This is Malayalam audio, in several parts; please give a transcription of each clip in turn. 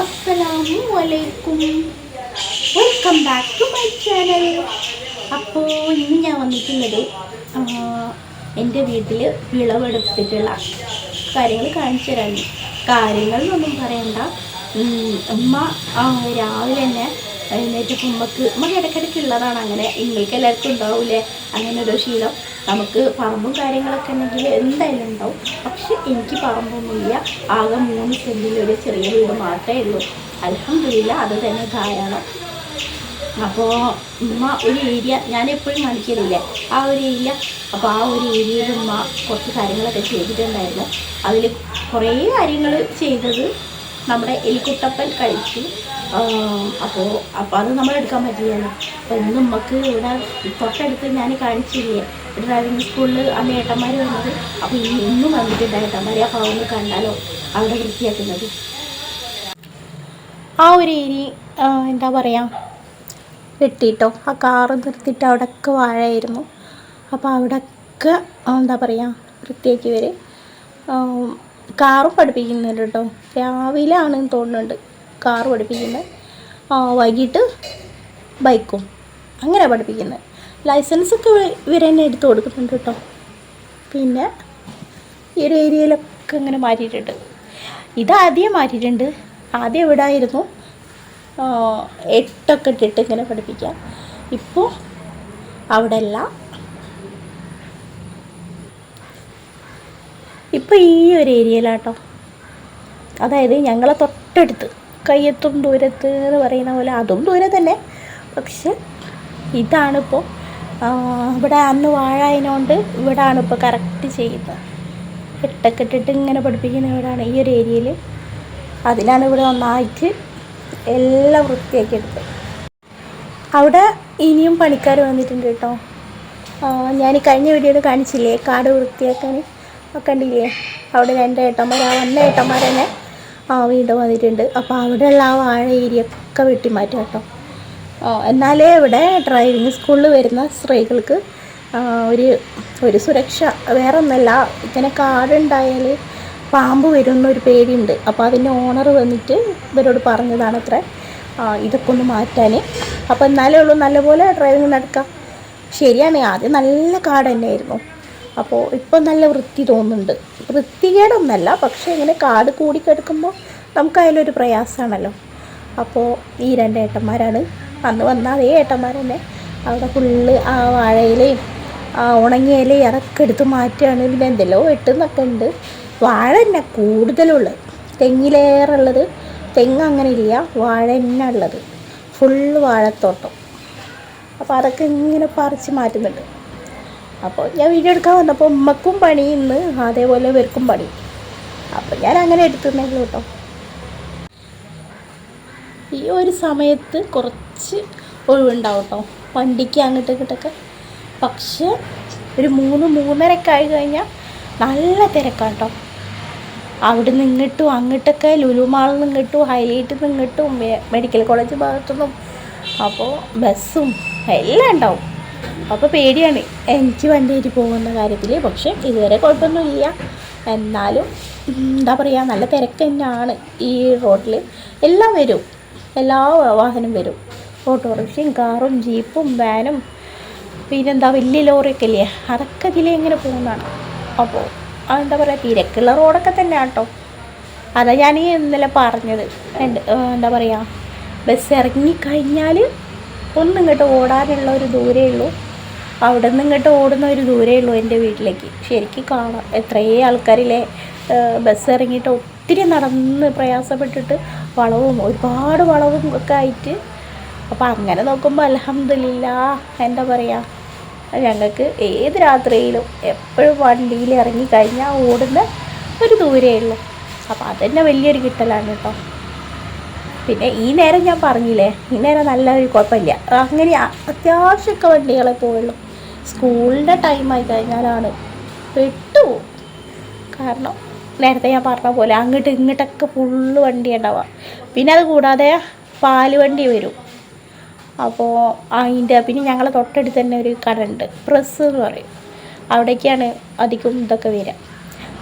അസ്സലാമു അലൈക്കും welcome back to my channel അപ്പോൾ ഇന്ന് ഞാൻ വന്നിട്ടുള്ളത് എന്റെ വീട്ടിൽ വിളവെടുത്തിട്ടുള്ള കാര്യങ്ങൾ കാണിച്ചു തരാൻ കാര്യങ്ങൾ എന്നൊന്നും പറയണ്ട ഉമ്മ രാവിലെ തന്നെ എഴുന്നേറ്റ് ഉമ്മക്ക് ഉമ്മക്ക് ഇടയ്ക്കിടയ്ക്ക് ഉള്ളതാണ്. അങ്ങനെ നിങ്ങൾക്ക് എല്ലാവർക്കും ഉണ്ടാവില്ലേ അങ്ങനെ ഒരു ശീലം. നമുക്ക് പറമ്പും കാര്യങ്ങളൊക്കെ ഉണ്ടെങ്കിൽ എന്തായാലും ഉണ്ടാവും. പക്ഷെ എനിക്ക് പറമ്പൊന്നുമില്ല. ആകെ മൂന്ന് സെന്റിലൊരു ചെറിയ വീട് മാത്രമേ ഉള്ളൂ. അലഹമില്ല അത് തന്നെ ധാരാളം. അപ്പോൾ ഉമ്മ ഒരു ഏരിയ ഞാൻ എപ്പോഴും കാണിക്കലില്ലേ ആ ഒരു ഏരിയ അപ്പോൾ ആ ഒരു ഏരിയയിൽ ഉമ്മ കുറച്ച് കാര്യങ്ങളൊക്കെ ചെയ്തിട്ടുണ്ടായിരുന്നു. അതിൽ കുറേ കാര്യങ്ങൾ ചെയ്തത് നമ്മുടെ എലിക്കുട്ടപ്പൻ കഴിച്ചു. അപ്പോൾ അപ്പോൾ അത് നമ്മൾ എടുക്കാൻ പറ്റില്ലല്ലോ. അപ്പോൾ ഇന്ന് നമുക്ക് ഇവിടെ തൊട്ടടുത്ത് ഞാൻ കാണിച്ചില്ലേ ഡ്രൈവിംഗ് സ്കൂളിൽ അന്ന് ഏട്ടന്മാർ വന്നത്. അപ്പോൾ ഇന്ന് വന്നിട്ടുണ്ട് ഏട്ടന്മാർ ആ അതൊന്ന് കണ്ടാലോ? അവിടെ വൃത്തിയാക്കുന്നത്. ആ ഒരു ഏരി എന്താ പറയുക വെട്ടിയിട്ടോ ആ കാറ് നിർത്തിയിട്ട് അവിടെയൊക്കെ വാഴയായിരുന്നു. അപ്പോൾ അവിടെയൊക്കെ എന്താ പറയുക വൃത്തിയാക്കി വരെ കാറും പഠിപ്പിക്കുന്നുണ്ട് കേട്ടോ. രാവിലെ തോന്നുന്നുണ്ട് കാറ് പഠിപ്പിക്കുന്നത് വൈകിട്ട് ബൈക്കും. അങ്ങനെ പഠിപ്പിക്കുന്നത് ലൈസൻസ് ഒക്കെ ഇവർ തന്നെ എടുത്ത് കൊടുക്കുന്നുണ്ട് കേട്ടോ. പിന്നെ ഈ ഒരു ഏരിയയിലൊക്കെ ഇങ്ങനെ മാറ്റിയിട്ടുണ്ട്. ഇതാദ്യം മാറ്റിയിട്ടുണ്ട്. ആദ്യം ആ, എട്ടൊക്കെ ഇട്ടിട്ട് ഇങ്ങനെ പഠിപ്പിക്കാം. ഇപ്പോൾ അവിടെ അല്ല ഇപ്പോൾ ഈ ഒരു ഏരിയയിലാട്ടോ. അതായത് ഞങ്ങളെ തൊട്ടടുത്ത് കയ്യെത്തും ദൂരത്ത് എന്ന് പറയുന്ന പോലെ അതും ദൂരെ തന്നെ പക്ഷെ ഇതാണിപ്പോൾ ഇവിടെ അന്ന് വാഴ അതിനോണ്ട് ഇവിടാണ് ഇപ്പോൾ കറക്റ്റ് ചെയ്യുന്നത്. ഇട്ടൊക്കെ ഇട്ടിട്ട് ഇങ്ങനെ പഠിപ്പിക്കുന്ന ഇവിടെയാണ് ഈ ഒരു ഏരിയയിൽ അതിലാണ് ഇവിടെ ഒന്നായിട്ട് എല്ലാം വൃത്തിയാക്കി എടുത്തത്. അവിടെ ഇനിയും പണിക്കാർ വന്നിട്ടുണ്ട് കേട്ടോ. ഞാൻ കഴിഞ്ഞ വീഡിയോയിൽ കാണിച്ചില്ലേ? കാട് വൃത്തിയാക്കാൻ കണ്ടില്ലേ? അവിടെ രണ്ട് ഏട്ടന്മാർ ആ വന്ന ഏട്ടന്മാർ തന്നെ വീണ്ടും വന്നിട്ടുണ്ട്. അപ്പോൾ അവിടെയുള്ള ആ വാഴ ഏരിയ ഒക്കെ വെട്ടിമാറ്റും കേട്ടോ. എന്നാലേ ഇവിടെ ഡ്രൈവിംഗ് സ്കൂളിൽ വരുന്ന സ്ത്രീകൾക്ക് ഒരു ഒരു സുരക്ഷ. വേറെ ഒന്നല്ല ഇങ്ങനെ കാടുണ്ടായാൽ പാമ്പ് വരും എന്നൊരു പേടിയുണ്ട്. അപ്പോൾ അതിന്റെ ഓണർ വന്നിട്ട് ഇവരോട് പറഞ്ഞതാണ് അത്ര ഇതൊക്കെ ഒന്ന് മാറ്റാൻ അപ്പോൾ എന്നാലേ ഉള്ളൂ നല്ലപോലെ ഡ്രൈവിംഗ് നടക്കാം. ശരിയാണ് ആദ്യം നല്ല കാട് തന്നെയായിരുന്നു. അപ്പോൾ ഇപ്പം നല്ല വൃത്തി തോന്നുന്നുണ്ട്. വൃത്തികേടൊന്നല്ല പക്ഷേ ഇങ്ങനെ കാട് കൂടിക്കിടക്കുമ്പോൾ നമുക്ക് അതിലൊരു പ്രയാസമാണല്ലോ അപ്പോൾ ഈ രണ്ട് ഏട്ടന്മാരാണ് അന്ന് വന്ന അതേ ഏട്ടന്മാർ തന്നെ അവിടെ ഫുള്ള് ആ വാഴയിലയും ആ ഉണങ്ങിയ ഇലയും അതൊക്കെ എടുത്ത് മാറ്റുകയാണ്. പിന്നെ എന്തെല്ലോ വെട്ടുന്നൊക്കെ ഉണ്ട്. വാഴ തന്നെ കൂടുതലുള്ളത്. തെങ്ങിലേറുള്ളത്. തെങ്ങ് അങ്ങനെ ഇല്ല. വാഴ തന്നെ ഉള്ളത്. ഫുള്ള് വാഴത്തോട്ടം. അപ്പോൾ അതൊക്കെ ഇങ്ങനെ പറിച്ച് മാറ്റുന്നുണ്ട്. അപ്പോൾ ഞാൻ വീഡിയോ എടുക്കാൻ വന്നപ്പോൾ ഉമ്മക്കും പണി ഇന്ന് അതേപോലെ ഇവർക്കും പണി. അപ്പോൾ ഞാൻ അങ്ങനെ എടുത്തുന്നേ കേട്ടോ. ഈ ഒരു സമയത്ത് കുറച്ച് ഒഴിവുണ്ടാവും കേട്ടോ വണ്ടിക്ക് അങ്ങോട്ട് ഇങ്ങോട്ടൊക്കെ. പക്ഷേ ഒരു മൂന്ന് മൂന്നരയൊക്കെ ആയി കഴിഞ്ഞാൽ നല്ല തിരക്കാണ് കേട്ടോ അവിടെ നിന്ന് ഇങ്ങോട്ടും അങ്ങോട്ടൊക്കെ ലുലുമാളിൽ നിന്ന് ഇങ്ങോട്ടും ഹൈലൈറ്റിൽ നിന്ന് ഇങ്ങോട്ടും മെഡിക്കൽ കോളേജ് ഭാഗത്തുനിന്നും. അപ്പോൾ ബസ്സും എല്ലാം ഉണ്ടാവും. അപ്പോൾ പേടിയാണ്. എനിക്ക് വണ്ടി കയറ്റി പോകുന്ന കാര്യത്തിൽ പക്ഷേ ഇതുവരെ കുഴപ്പമൊന്നുമില്ല. എന്നാലും എന്താ പറയുക നല്ല തിരക്ക് തന്നെയാണ് ഈ റോഡിൽ എല്ലാം വരും. എല്ലാ വാഹനം വരും. ഓട്ടോറിക്ഷയും കാറും ജീപ്പും വാനും. പിന്നെന്താ വലിയ ലോറിയൊക്കെ ഇല്ലേ അതൊക്കെ ഇതിലേ ഇങ്ങനെ പോകുന്നതാണ്. അപ്പോൾ എന്താ പറയുക തിരക്കുള്ള റോഡൊക്കെ തന്നെയാണ് കേട്ടോ അതാ ഞാൻ ഇന്നലെ പറഞ്ഞത്. എന്താ പറയുക ബസ് ഇറങ്ങിക്കഴിഞ്ഞാൽ ഒന്നും ഇങ്ങോട്ട് ഓടാനുള്ള ഒരു ദൂരേ ഉള്ളൂ. അവിടെ നിന്ന് ഇങ്ങോട്ട് ഓടുന്ന ഒരു ദൂരേ ഉള്ളൂ എന്റെ വീട്ടിലേക്ക്. ശരിക്കും കാണാം. എത്രയേ ആൾക്കാരില്ലേ ബസ് ഇറങ്ങിയിട്ട് ഒത്തിരി നടന്ന് പ്രയാസപ്പെട്ടിട്ട് വളവും ഒരുപാട് വളവും ഒക്കെ ആയിട്ട് അപ്പോൾ അങ്ങനെ നോക്കുമ്പോൾ അലഹമില്ല എന്താ പറയുക ഞങ്ങൾക്ക് ഏത് രാത്രിയിലും എപ്പോഴും വണ്ടിയിൽ ഇറങ്ങിക്കഴിഞ്ഞാൽ ഓടുന്ന ഒരു ദൂരേ ഉള്ളൂ. അപ്പോൾ അതന്നെ വലിയൊരു കിട്ടലാണ് കേട്ടോ പിന്നെ ഈ നേരം ഞാൻ പറഞ്ഞില്ലേ ഈ നേരം നല്ലൊരു കുഴപ്പമില്ല. അങ്ങനെ അത്യാവശ്യമൊക്കെ വണ്ടികളെ പോവുള്ളൂ. സ്കൂളിന്റെ ടൈമായി കഴിഞ്ഞാലാണ് പെട്ടു കാരണം നേരത്തെ ഞാൻ പറഞ്ഞ പോലെ അങ്ങോട്ട് ഇങ്ങോട്ടൊക്കെ ഫുള്ള് വണ്ടി ഉണ്ടാവുക. പിന്നെ അത് കൂടാതെ പാൽ വണ്ടി വരും. അപ്പോൾ അതിന്റെ പിന്നെ ഞങ്ങളെ തൊട്ടടുത്ത് തന്നെ ഒരു കടണ്ട് പ്രസ് എന്ന് പറയും. അവിടേക്കാണ് അധികം ഇതൊക്കെ വരിക.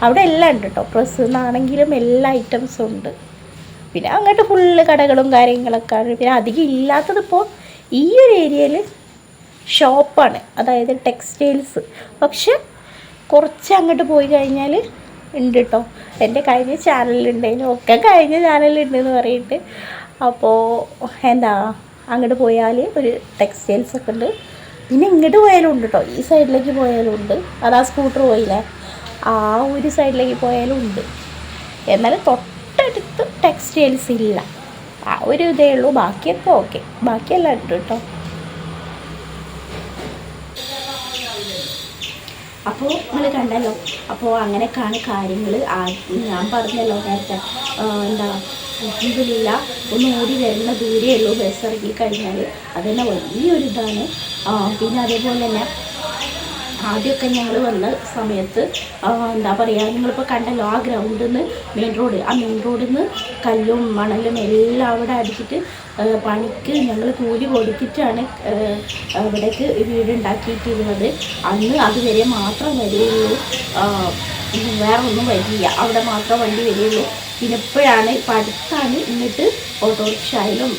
അവിടെ എല്ലാം ഉണ്ട് കേട്ടോ പ്രസ് എന്നാണെങ്കിലും എല്ലാ ഐറ്റംസും ഉണ്ട്. പിന്നെ അങ്ങോട്ട് ഫുള്ള് കടകളും കാര്യങ്ങളൊക്കെ ആണ്. പിന്നെ അധികം ഇല്ലാത്തത് ഇപ്പോൾ ഈ ഒരു ഏരിയയിൽ ഷോപ്പാണ് അതായത് ടെക്സ്റ്റൈൽസ് പക്ഷെ കുറച്ച് അങ്ങോട്ട് പോയി കഴിഞ്ഞാൽ ഉണ്ട് കേട്ടോ എന്റെ കഴിഞ്ഞ ചാനലുണ്ടായിരുന്നു ഒക്കെ കഴിഞ്ഞ ചാനലുണ്ടെന്ന് പറയിട്ട്. അപ്പോൾ എന്താ അങ്ങോട്ട് പോയാൽ ഒരു ടെക്സ്റ്റൈൽസ് ഒക്കെ ഉണ്ട് പിന്നെ ഇങ്ങോട്ട് പോയാലും ഉണ്ട് കേട്ടോ ഈ സൈഡിലേക്ക് പോയാലും ഉണ്ട് അതാ സ്കൂട്ടർ പോയില്ലേ? ആ ഒരു സൈഡിലേക്ക് പോയാലും ഉണ്ട് എന്നാലും തൊട്ടടുത്ത് ടെക്സ്റ്റൈൽസ് ഇല്ല ആ ഒരു ഇതേ ഉള്ളൂ. ബാക്കിയൊക്കെ ഓക്കെ. ബാക്കിയെല്ലാം ഉണ്ട് കേട്ടോ. അപ്പോൾ നിങ്ങൾ കണ്ടല്ലോ. അപ്പോൾ അങ്ങനെയൊക്കെയാണ് കാര്യങ്ങൾ ഞാൻ പറഞ്ഞല്ലോ നേരത്തെ എന്താ ഇതിലില്ല ഒന്ന് ഓടി വരുന്ന ദൂരേ ഉള്ളൂ. ബസ് ഇറങ്ങി കഴിഞ്ഞാൽ അതുതന്നെ വലിയൊരു ഇതാണ് ആ, പിന്നെ അതേപോലെ തന്നെ ആദ്യമൊക്കെ ഞങ്ങൾ വന്ന സമയത്ത് എന്താ പറയുക നിങ്ങളിപ്പോൾ കണ്ടല്ലോ ആ ഗ്രൗണ്ടിൽ നിന്ന് മെയിൻ റോഡ് ആ മെയിൻ റോഡിൽ നിന്ന് കല്ലും മണലും എല്ലാം അവിടെ അടിച്ചിട്ട് പണിക്ക് ഞങ്ങൾ കൂലി കൊടുത്തിട്ടാണ് ഇവിടേക്ക് വീട് ഉണ്ടാക്കിയിട്ടുള്ളത് അന്ന് അതുവരെ മാത്രം വരികയുള്ളൂ. വേറെ ഒന്നും വരില്ല. അവിടെ മാത്രം വണ്ടി വരികയുള്ളൂ. പിന്നെ ഇപ്പോഴാണ് ഇപ്പം അടുത്താണ് ഇങ്ങോട്ട് ഓട്ടോറിക്ഷയിലും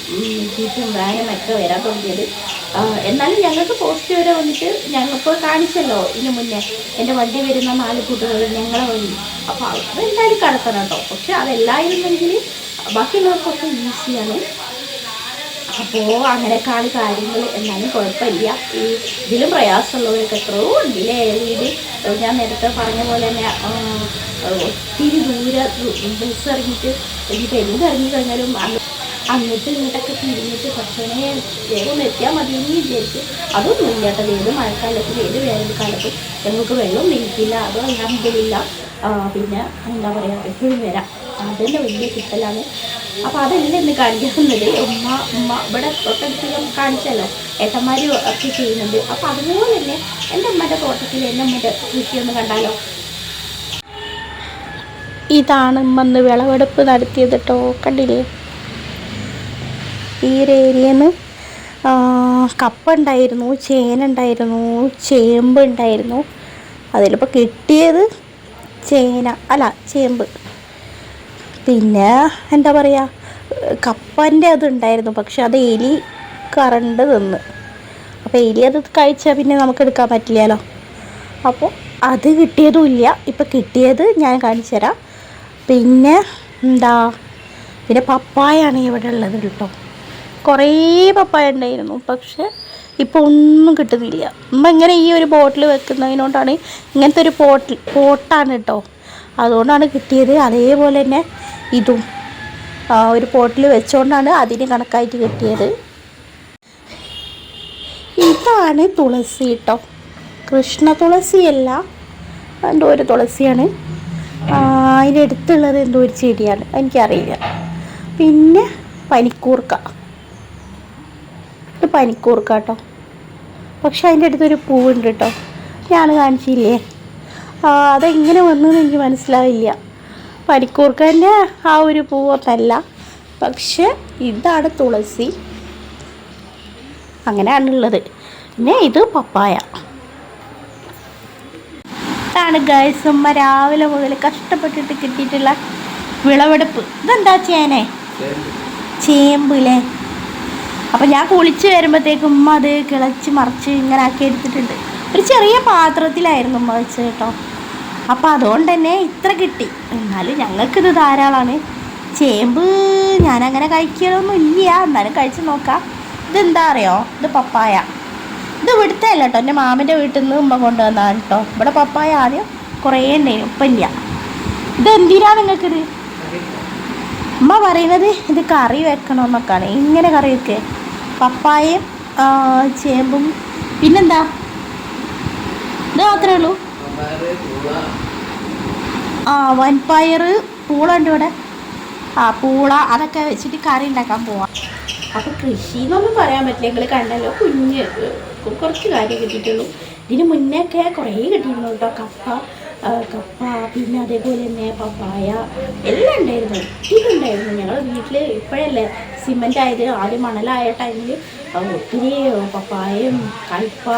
ജീപ്പും വാനും ഒക്കെ വരാൻ തുടങ്ങിയത് എന്നാലും ഞങ്ങൾക്ക് പോസ്റ്റ് വരെ വന്നിട്ട് ഞങ്ങൾക്ക് കാണിച്ചല്ലോ ഇതിനു മുന്നേ. എന്റെ വണ്ടി വരുന്ന നാല് കൂട്ടുകൾ ഞങ്ങളെ വഴി. അപ്പോൾ അതെന്തായാലും കടത്തണം കേട്ടോ. പക്ഷെ അതല്ലായിരുന്നെങ്കിൽ ബാക്കിയുള്ളവർക്കൊക്കെ ഈസിയാണ്. അപ്പോൾ അങ്ങനെയൊക്കെയാണ് കാര്യങ്ങൾ. എന്നാലും കുഴപ്പമില്ല. ഈ ഇതിലും പ്രയാസമുള്ളവരൊക്കെ എത്രയോ ഉണ്ട് ഇല്ലേ വീട്. ഞാൻ നേരത്തെ പറഞ്ഞ പോലെ തന്നെ ഒത്തിരി ദൂരെ ബസ് ഇറങ്ങിയിട്ട് ഇനിയിപ്പോൾ എന്ത് കഴിഞ്ഞാലും അങ്ങോട്ട് ഇങ്ങോട്ടൊക്കെ തിരിഞ്ഞിട്ട് പക്ഷേ വേഗം എത്തിയാൽ മതി എന്ന് വിചാരിച്ച്. അതൊന്നും ഇല്ലാത്ത കേട്ടോ ഏത് മഴക്കാലത്തും ഏത് വേനൽക്കാലത്തും ഞങ്ങൾക്ക് വെള്ളം നീക്കില്ല അതോ അലഹമില്ല പിന്നെ എന്താ പറയുക എപ്പോഴും വരാം. അതന്നെ വലിയ കിട്ടലാണ്. അപ്പോൾ അതല്ല ഇന്ന് കാണിക്കുന്നത് ഉമ്മ ഉമ്മ ഇവിടെ തൊട്ടടുത്ത് കാണിച്ചല്ലോ ഏട്ടന്മാർ ഒക്കെ ചെയ്യുന്നുണ്ട്. അപ്പോൾ അതുപോലെ തന്നെ എന്റെ അമ്മയുടെ തോട്ടത്തിൽ എന്റെ അമ്മയുടെ കൃഷിയൊന്ന് കണ്ടാലോ? ഇതാണ് ഉമ്മന്ന് വിളവെടുപ്പ് നടത്തിയത് കേട്ടോ. കണ്ടില്ലേ? ഈ ഒരു ഏരിയയിൽ നിന്ന് കപ്പ ഉണ്ടായിരുന്നു ചേന ഉണ്ടായിരുന്നു ചേമ്പ് ഉണ്ടായിരുന്നു അതിലിപ്പോൾ കിട്ടിയത് ചേന അല്ല ചേമ്പ്. പിന്നെ എന്താ പറയുക കപ്പന്റെ അതുണ്ടായിരുന്നു പക്ഷെ അത് എലി കറണ്ട് തിന്ന്. അപ്പോൾ എലി അത് കഴിച്ചാൽ പിന്നെ നമുക്ക് എടുക്കാൻ പറ്റില്ലല്ലോ. അപ്പോൾ അത് കിട്ടിയതും ഇല്ല ഇപ്പം കിട്ടിയത് ഞാൻ കാണിച്ചു തരാം പിന്നെ എന്താ പിന്നെ പപ്പായാണ് ഇവിടെ ഉള്ളത് കേട്ടോ. കുറേ പപ്പായ ഉണ്ടായിരുന്നു. പക്ഷേ ഇപ്പോൾ ഒന്നും കിട്ടുന്നില്ല. നമ്മൾ ഇങ്ങനെ ഈ ഒരു ബോട്ടിൽ വെക്കുന്നതിനോണ്ടാണ് ഇങ്ങനത്തെ ഒരു പോട്ടിൽ പോട്ടാണ് കേട്ടോ അതുകൊണ്ടാണ് കിട്ടിയത്. അതേപോലെ തന്നെ ഇതും ഒരു പോട്ടിൽ വെച്ചുകൊണ്ടാണ് അതിന് കണക്കായിട്ട് കിട്ടിയത്. ഇതാണ് തുളസി കേട്ടോ കൃഷ്ണ തുളസിയല്ല എന്തോ ഒരു തുളസിയാണ്. അതിന്റെ അടുത്തുള്ളത് എന്തോ ഒരു ചെടിയാണ്. എനിക്കറിയില്ല. പിന്നെ പനിക്കൂർക്ക. ഇത് പനിക്കൂർക്ക കേട്ടോ. പക്ഷെ അതിന്റെ അടുത്തൊരു പൂവുണ്ട് കേട്ടോ. ഞാൻ കാണിച്ചില്ലേ? ആ, അതെങ്ങനെ വന്നതെന്ന് എനിക്ക് മനസ്സിലാവില്ല. പനിക്കൂർക്കന്റെ ആ ഒരു പൂവൊന്നല്ല പക്ഷെ ഇതാണ് തുളസി. അങ്ങനെയാണുള്ളത് പിന്നെ ഇത് പപ്പായ. ഇതാണ് ഗൈസമ്മ രാവിലെ മുതൽ കഷ്ടപ്പെട്ടിട്ട് കിട്ടിയിട്ടുള്ള വിളവെടുപ്പ്. ഇതെന്താ ചേനെ? ചേമ്പില്ലേ അപ്പം ഞാൻ കുളിച്ച് വരുമ്പോഴത്തേക്കും ഉമ്മ അത് കിളച്ച് മറിച്ച് ഇങ്ങനെ ആക്കി എടുത്തിട്ടുണ്ട്. ഒരു ചെറിയ പാത്രത്തിലായിരുന്നു ഉമ്മ വെച്ചത് കേട്ടോ. അപ്പം അതുകൊണ്ട് തന്നെ ഇത്ര കിട്ടി. എന്നാലും ഞങ്ങൾക്കിത് ധാരാളമാണ് ചേമ്പ് ഞാനങ്ങനെ കഴിക്കലൊന്നും ഇല്ല. എന്നാലും കഴിച്ച് നോക്കാം. ഇതെന്താ അറിയോ? ഇത് പപ്പായ. ഇത് ഇവിടുത്തെ അല്ല കേട്ടോ. എന്റെ മാമന്റെ വീട്ടിൽ നിന്ന് ഉമ്മ കൊണ്ടുവന്നതാണ് കേട്ടോ. ഇവിടെ പപ്പായ ആദ്യം കുറേ ഉണ്ടായിരുന്നു. ഇപ്പം ഇല്ല. ഇത് എന്തിനാ നിങ്ങൾക്കിത്? ഉമ്മ പറയുന്നത് ഇത് കറി വെക്കണമെന്നൊക്കെയാണ് ഇങ്ങനെ കറി വെക്കേ. പപ്പായയും ചേമ്പും പിന്നെന്താ? ഇത് മാത്രമേ ഉള്ളൂ. ആ വൻപയർ പൂള ഉണ്ട് ഇവിടെ. ആ പൂള അതൊക്കെ വെച്ചിട്ട് കറി ഉണ്ടാക്കാൻ പോവാം. അപ്പോൾ കൃഷി എന്നൊന്നും പറയാൻ പറ്റില്ല. നിങ്ങൾ കണ്ടല്ലോ കുഞ്ഞ് കുറച്ച് കാര്യം കിട്ടിയിട്ടുള്ളൂ. ഇതിന് മുന്നേ ഒക്കെ കുറേ കിട്ടിയിരുന്നു കേട്ടോ കപ്പ കപ്പ പിന്നെ അതേപോലെ തന്നെ പപ്പായ എല്ലാം ഉണ്ടായിരുന്നു. ഒത്തിരി ഉണ്ടായിരുന്നു ഞങ്ങൾ വീട്ടിൽ ഇപ്പോഴല്ലേ സിമെന്റ് ആയത്. ആദ്യം മണലായ ടൈമിൽ ഒത്തിരി പപ്പായയും കൽപ്പ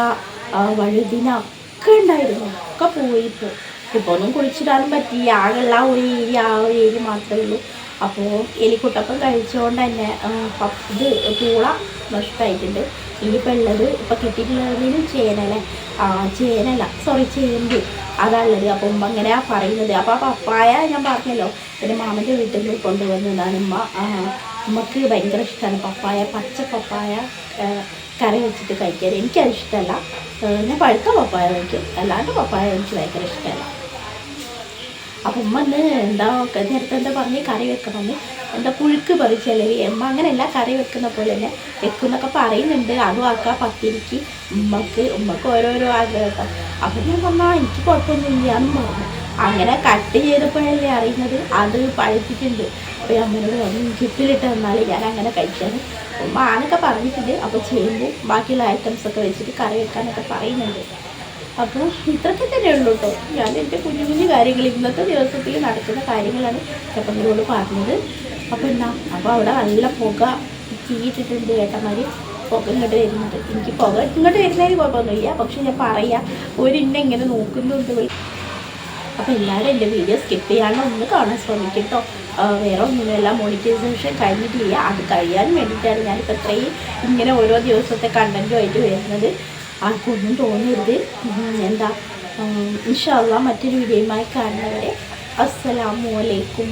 വഴുതിന ഒക്കെ ഉണ്ടായിരുന്നു. ഒക്കെ പോയി ഇപ്പോൾ ഇപ്പോൾ ഒന്നും കുളിച്ചിടാനും പറ്റില്ല. ആകെയുള്ള ഒരു ഏരിയ ആ ഒരു ഏരിയ മാത്രമേ ഉള്ളൂ. അപ്പോൾ എലിക്കുട്ടപ്പം കഴിച്ചുകൊണ്ട് തന്നെ ഇത് പൂള നഷ്ടമായിട്ടുണ്ട് ഇനിയിപ്പോൾ ഉള്ളത് ഇപ്പോൾ കിട്ടിയിട്ടുള്ളതിന് ചേനല ചേനല സോറി ചേമ്പ്. അതാണുള്ളത് അപ്പം ഉമ്മ അങ്ങനെയാ പറയുന്നത്. അപ്പോൾ ആ പപ്പായ ഞാൻ പറഞ്ഞല്ലോ എന്റെ മാമന്റെ വീട്ടിൽ നിന്ന് കൊണ്ടുവന്നതാണ് ഉമ്മ. ഉമ്മക്ക് ഭയങ്കര ഇഷ്ടമാണ് പപ്പായ പച്ച പപ്പായ കറി വെച്ചിട്ട് കഴിക്കാൻ എനിക്കത് ഇഷ്ടമല്ല ഞാൻ പഴുത്ത പപ്പായ കഴിക്കും. അല്ലാണ്ട് പപ്പായ എനിക്ക് ഭയങ്കര ഇഷ്ടമല്ല അപ്പം ഉമ്മ ഇന്ന് എന്താ നേരത്തെ എന്താ പറഞ്ഞ് കറി വെക്കണമെന്ന് എന്താ പുഴുക്ക് പറിച്ചല്ലേ അങ്ങനെ അങ്ങനെയല്ല കറി വെക്കുന്ന പോലെ തന്നെ വെക്കുന്നൊക്കെ പറയുന്നുണ്ട്. അതും ആക്കാം പത്തിരിക്ക്. ഉമ്മക്ക് ഉമ്മക്ക് ഓരോരോ ആഗ്രഹം. അപ്പം ഞാൻ പറഞ്ഞാൽ എനിക്ക് കുഴപ്പമൊന്നുമില്ല എന്ന് പറഞ്ഞു. അങ്ങനെ കട്ട് ചെയ്തപ്പോഴല്ലേ അറിയുന്നത്? അത് പഴുത്തിട്ടുണ്ട്. അപ്പോൾ അമ്മനോട് പറഞ്ഞു ചുറ്റിലിട്ട് തന്നാൽ ഞാൻ അങ്ങനെ കഴിക്കാൻ ഉമ്മ ആനൊക്കെ പറഞ്ഞിട്ടുണ്ട്. അപ്പോൾ ചേമ്പും ബാക്കിയുള്ള ഐറ്റംസൊക്കെ വെച്ചിട്ട് കറി വെക്കാനൊക്കെ പറയുന്നുണ്ട്. അപ്പോൾ ഇത്രയൊക്കെ തന്നെ ഉള്ളൂ കേട്ടോ ഞാൻ എന്റെ കുഞ്ഞു കുഞ്ഞു കാര്യങ്ങൾ ഇന്നത്തെ ദിവസത്തിൽ നടക്കുന്ന കാര്യങ്ങളാണ് അപ്പം നിങ്ങളോട് പറഞ്ഞത്. അപ്പോൾ എന്താ? അപ്പോൾ അവിടെ നല്ല പുക തീയിട്ടിട്ടുണ്ട് ഏട്ടന്മാർ പുക ഇങ്ങോട്ട് വരുന്നുണ്ട്. എനിക്ക് പുക ഇങ്ങോട്ട് വരുന്നതിന് കുഴപ്പമൊന്നുമില്ല. പക്ഷെ ഞാൻ പറയാം ഒരു ഇന്നെ ഇങ്ങനെ നോക്കുന്നുണ്ട് അപ്പോൾ എല്ലാവരും എന്റെ വീഡിയോ സ്കിപ്പ് ചെയ്യാണ്ട് ഒന്ന് കാണാൻ ശ്രമിക്കും കേട്ടോ. വേറെ ഒന്നുമില്ല. മോണിറ്റൈസേഷൻ കഴിഞ്ഞിട്ടില്ല. അത് കഴിയാൻ വേണ്ടിയിട്ടാണ് ഞാനിപ്പോൾ ഇത്രയും ഇങ്ങനെ ഓരോ ദിവസത്തെ കണ്ടന്റുമായിട്ട് വരുന്നത്. ആർക്കൊന്നും തോന്നരുത്. എന്താ? ഇൻഷാല്ല മറ്റൊരു വീഡിയോയുമായി കാണുന്നവരെ അസ്സലാമു അലൈക്കും.